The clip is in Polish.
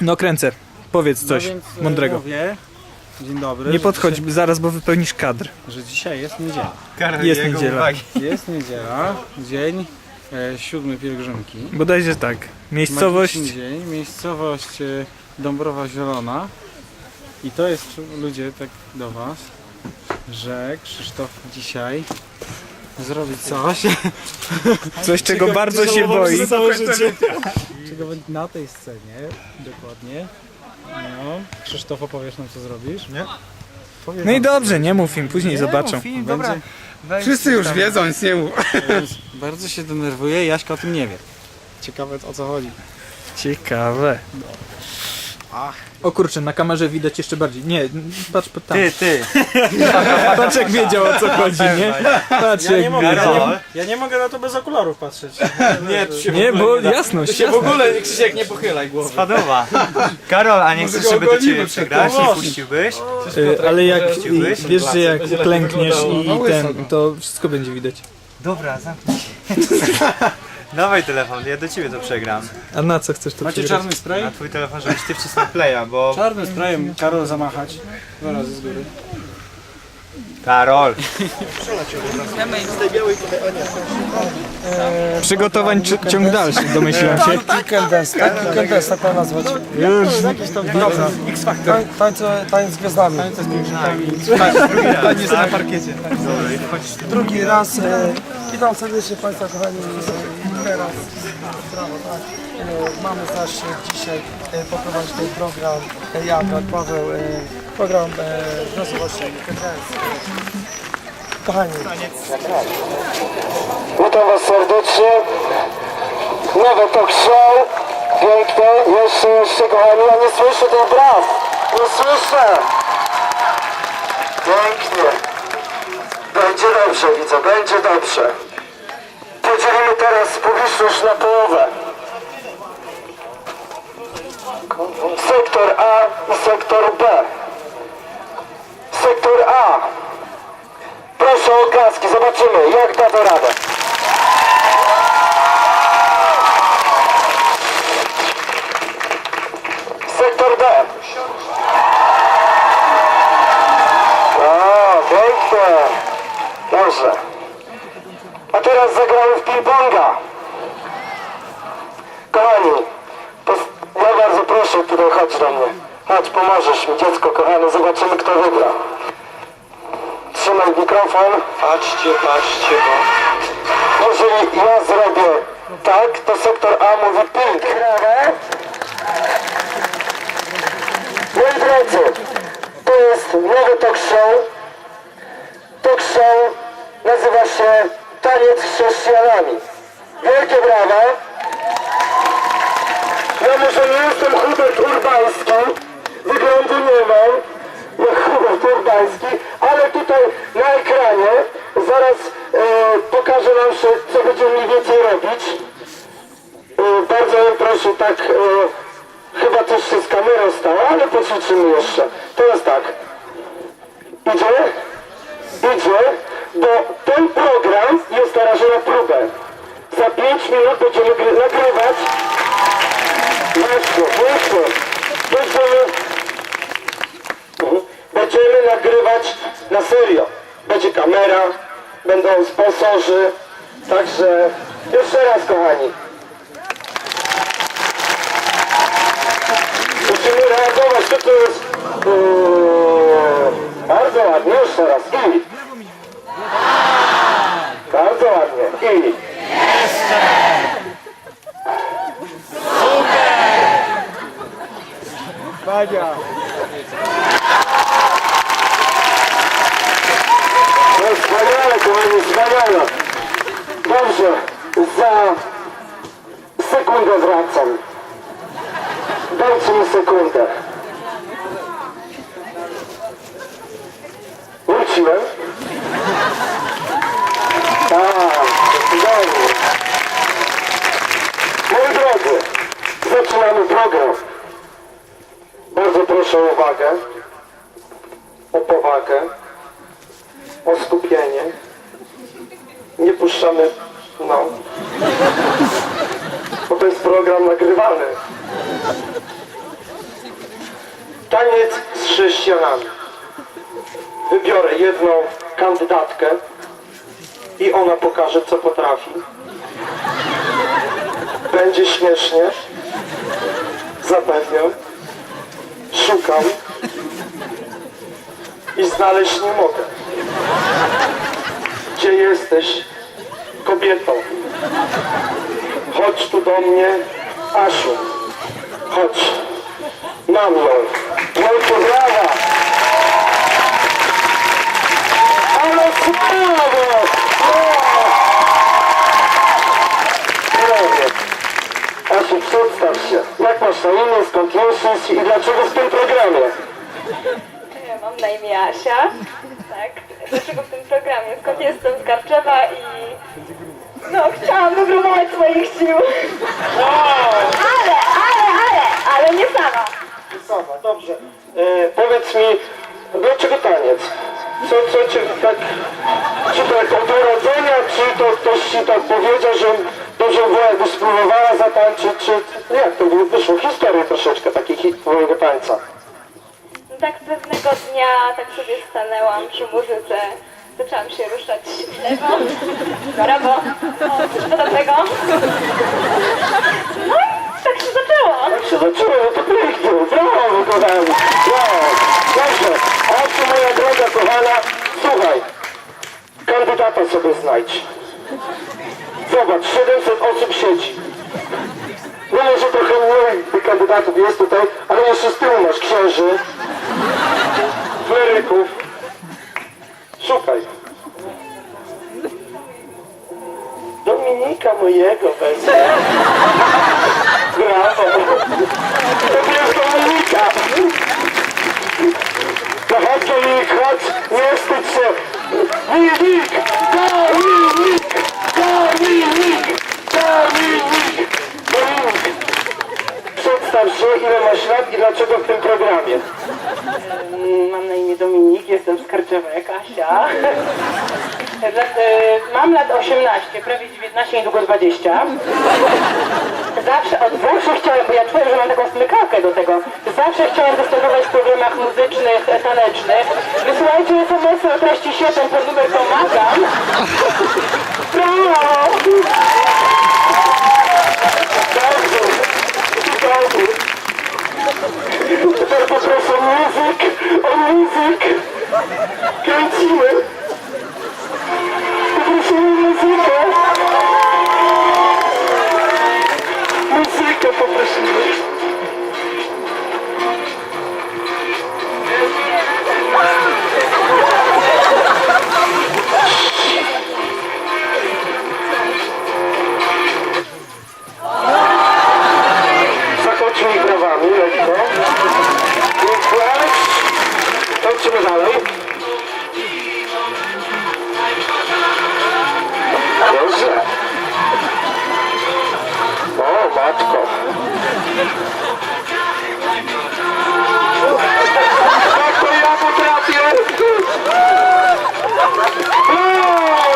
No kręcę. Powiedz coś no więc, e, mądrego. Mówię, dzień dobry. Nie że podchodź Dzisiaj, zaraz, bo wypełnisz kadr. że dzisiaj jest niedziela. Karol Jest jego niedziela. uwagi. Jest niedziela, dzień e, siódmy pielgrzymki. Bodajże tak. Miejscowość. Magiczny dzień, miejscowość e, Dąbrowa Zielona. I to jest, ludzie, tak do Was, że Krzysztof dzisiaj zrobi coś, Coś, czego bardzo się boi. całe życie. Będzie na tej scenie, dokładnie. No, Krzysztof, opowiesz nam, co zrobisz? Nie. Powiedz No i nam, dobrze, nie mów im, później Nie, zobaczą. mów im, Będzie- dobra. Weź Wszyscy już tam. wiedzą, nic nie mów. Bardzo się denerwuje, Jaśka o tym nie wie. Ciekawe o co chodzi. Ciekawe. O kurczę, na kamerze widać jeszcze bardziej. Nie, patrz po tam. Ty, ty. Patrz jak wiedział o co chodzi, nie? Patrz jak wiedział. Karol. ja nie mogę na to bez okularów patrzeć. Nie, tu się Nie, bo jasność. Się w ogóle, Krzysiek, nie pochylaj głowy. Spadowa. Karol, a nie chcesz, żeby do ciebie przegrać? Nie Właśnie. puściłbyś? Y, Ale jak Puściłbyś? wiesz, że jak klękniesz i ten, to wszystko będzie widać. Dobra, zamknij się. Dawaj telefon, ja do ciebie to przegram. A na co chcesz to Macie przegrać? czarny spray? Na twój telefon, żebyś ty wcisnął playa, bo... Czarnym sprayem Karol zamachać. Dwa razy z góry. Karol. Przygotowań czy, ciąg dalszy, domyślam się. Weekenders, tak? Weekenders, tak to nazwać. Już. Dobra. Tań, tańce, tańc z gwiazdami. Wchodzisz tu. Drugi raz. E, witam serdecznie Państwa kochani. Teraz brawo, tak. E, mamy zaszczyt dzisiaj e, poprowadzić ten program. E, ja, Paweł. Program Weekenders. Kochani, Witam Was serdecznie. Nowe talk show. Piękne. Jeszcze, jeszcze kochani. Ja nie słyszę tych braw. Nie słyszę. Pięknie. Będzie dobrze, widzę. Będzie dobrze. Teraz publiczność na połowę. Sektor A i sektor B. Sektor A. Proszę o oklaski, zobaczymy jak da to radę. Sektor B. O, pięknie. Dobrze. A teraz zagramy w ping-ponga. Kochani, ja bardzo proszę tutaj chodź do mnie. Chodź, pomożesz mi, dziecko kochane, zobaczymy kto wygra. Trzymaj mikrofon. Patrzcie, patrzcie, bo... Jeżeli ja zrobię tak, to sektor A mówi pink. Moi drodzy, to jest nowy talk show. Talk show nazywa się Taniec z chrześcijanami. Wielkie brawa. Ja może nie jestem Hubert Urbański, wyglądu nie mam, jak Hubert Urbański, ale tutaj na ekranie zaraz e, pokażę nam się, co będziemy mniej więcej robić. E, bardzo bym prosił tak, e, chyba coś się z kamerą stało, ale poćwiczymy jeszcze. Teraz tak, idzie, idzie, bo ten program jest na razie na próbę. Za 5 minut będziemy gry- nagrywać Właśnie, właśnie. Będziemy, będziemy nagrywać na serio. Będzie kamera, będą sponsorzy. Także jeszcze raz kochani. Musimy reagować. To to jest yy, bardzo ładnie. Jeszcze raz. I. Bardzo ładnie. I. No wspaniale, kochani, wspaniale. Dobrze, za sekundę wracam. Dajcie mi sekundę. Wróciłem. Tak, cudownie. Moi drodzy, zaczynamy program. Bardzo proszę o uwagę, o powagę o skupienie. Nie puszczamy, no. Bo to jest program nagrywany. Taniec z chrześcijanami. Wybiorę jedną kandydatkę i ona pokaże, co potrafi. Będzie śmiesznie. Zapewniam. Szukam. I znaleźć nie mogę. Gdzie jesteś, kobieto? Chodź tu do mnie, Asiu. Chodź. Mam ją. Wielkie brawa! Ale sławo! Asiu, przedstaw się. Imię, skąd jesteś i dlaczego w tym programie? Mam na imię Asia. Tak. Dlaczego w tym programie? Skąd jestem z Karczewa i... No, chciałam wypróbować swoich sił. Ale, ale, ale, ale nie sama. Sama, dobrze. E, powiedz mi, dlaczego taniec? Co, co cię tak... Czy to jak od urodzenia, czy to ktoś ci tak powiedział, że dobrze było jakby spróbowała zatańczyć, czy... Jak to było? Wyszło historię troszeczkę takiej hit twojego tańca. No tak pewnego dnia tak sobie stanęłam przy muzyce. Zaczęłam się ruszać w lewo, w prawo. O, coś podobnego. No i tak się zaczęło. Jak się zaczęło, no to pięknie, brawo kochani, brawo. Dobrze, Asiu moja droga kochana, słuchaj, kandydata sobie znajdź. Zobacz, 700 osób siedzi. No może trochę mniej kandydatów jest tutaj, ale jeszcze z tyłu masz księży, kleryków. Szukaj. Dominika mojego wezmę. Brawo! Programie? Mam na imię Dominik, jestem z Karczewek, Asia. E, Mam lat 18, prawie 19, niedługo 20. Zawsze od zawsze chciałem, bo ja czułem, że mam taką smykałkę do tego. Zawsze chciałem występować w programach muzycznych, tanecznych. Wysyłajcie SMS-y o treści 7 pod numer pomagam. Brawo! Dobrze! Dobrze! Teraz poproszę o muzyk! O muzyk! Kręcimy!